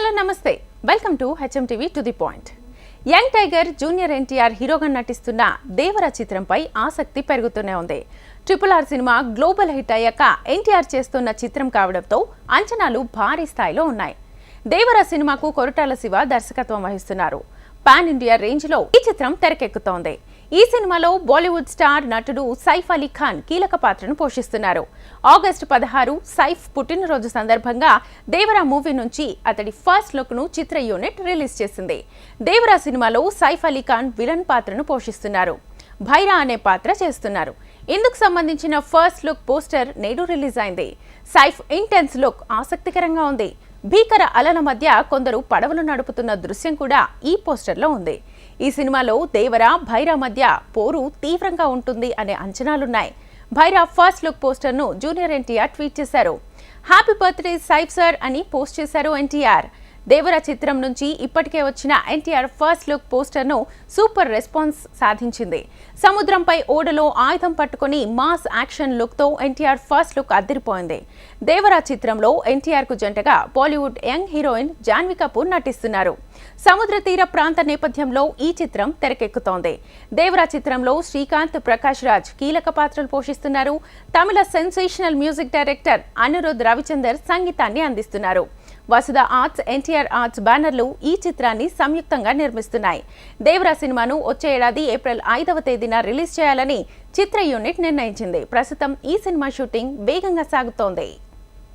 Hello namaste. Welcome to HM TV to the point young tiger junior NTR హీరోగా నటిస్తున్న దేవర చిత్రంపై ఆసక్తి పెరుగుతూనే ఉంది. Triple R cinema global hit అయ్యాక ఎన్టీఆర్ చేస్తున్న చిత్రం కావడంతో అంచనాలు భారీ స్థాయిలో ఉన్నాయి. దేవర సినిమాకు కొరటాల శివ దర్శకత్వం వహిస్తున్నారు. పాన్ ఇండియా రేంజ్లో ఈ చిత్రం తెరకెక్కుతోంది. ఈ సినిమాలో బాలీవుడ్ స్టార్ నటుడు సైఫ్ అలీ ఖాన్ కీలక పాత్రను పోషిస్తున్నారు. ఆగస్టు పదహారు సైఫ్ పుట్టినరోజు సందర్భంగా దేవరా మూవీ నుంచి అతడి ఫస్ట్ లుక్ను చిత్ర యూనిట్ రిలీజ్ చేసింది. దేవరా సినిమాలో సైఫ్ అలీ ఖాన్ విలన్ పాత్రను పోషిస్తున్నారు. భైరా అనే పాత్ర చేస్తున్నారు. ఇందుకు సంబంధించిన ఫస్ట్ లుక్ పోస్టర్ నేడు రిలీజ్ అయింది. సైఫ్ ఇంటెన్స్ లుక్ ఆసక్తికరంగా ఉంది. భీకర అలల మధ్య కొందరు పడవలు నడుపుతున్న దృశ్యం కూడా ఈ పోస్టర్లో ఉంది. ఈ సినిమాలో దేవర భైరా మధ్య పోరు తీవ్రంగా ఉంటుంది అనే అంచనాలున్నాయి. భైరా ఫస్ట్ లుక్ పోస్టర్ను జూనియర్ ఎన్టీఆర్ ట్వీట్ చేశారు. హ్యాపీ బర్త్డే సైఫ్ సార్ అని పోస్ట్ చేశారు ఎన్టీఆర్. దేవర చిత్రం నుంచి ఇప్పటికే వచ్చిన ఎన్టీఆర్ ఫస్ట్ లుక్ పోస్టర్ను సూపర్ రెస్పాన్స్ సాధించింది. సముద్రంపై ఓడలో ఆయుధం పట్టుకొని మాస్ యాక్షన్ లుక్తో ఎన్టీఆర్ ఫస్ట్ లుక్ అదిరిపోయింది దేవర చిత్రంలో ఎన్టీఆర్కు జంటగా బాలీవుడ్ యంగ్ హీరోయిన్ జాన్వి కపూర్ నటిస్తున్నారు. సముద్ర తీర ప్రాంత నేపథ్యంలో ఈ చిత్రం తెరకెక్కుతోంది. దేవరా చిత్రంలో శ్రీకాంత్ ప్రకాష్ రాజ్ కీలక పాత్రలు పోషిస్తున్నారు. తమిళ sensational music director Anirudh Ravichander సంగీతాన్ని అందిస్తున్నారు. వసుధ ఆర్ట్స్ ఎన్టీఆర్ ఆర్ట్స్ బ్యానర్లు ఈ చిత్రాన్ని సంయుక్తంగా నిర్మిస్తున్నాయి. దేవరా సినిమాను వచ్చే ఏడాది ఏప్రిల్ ఐదవ తేదీన రిలీజ్ చేయాలని చిత్ర యూనిట్ నిర్ణయించింది. ప్రస్తుతం ఈ సినిమా షూటింగ్ వేగంగా సాగుతోంది.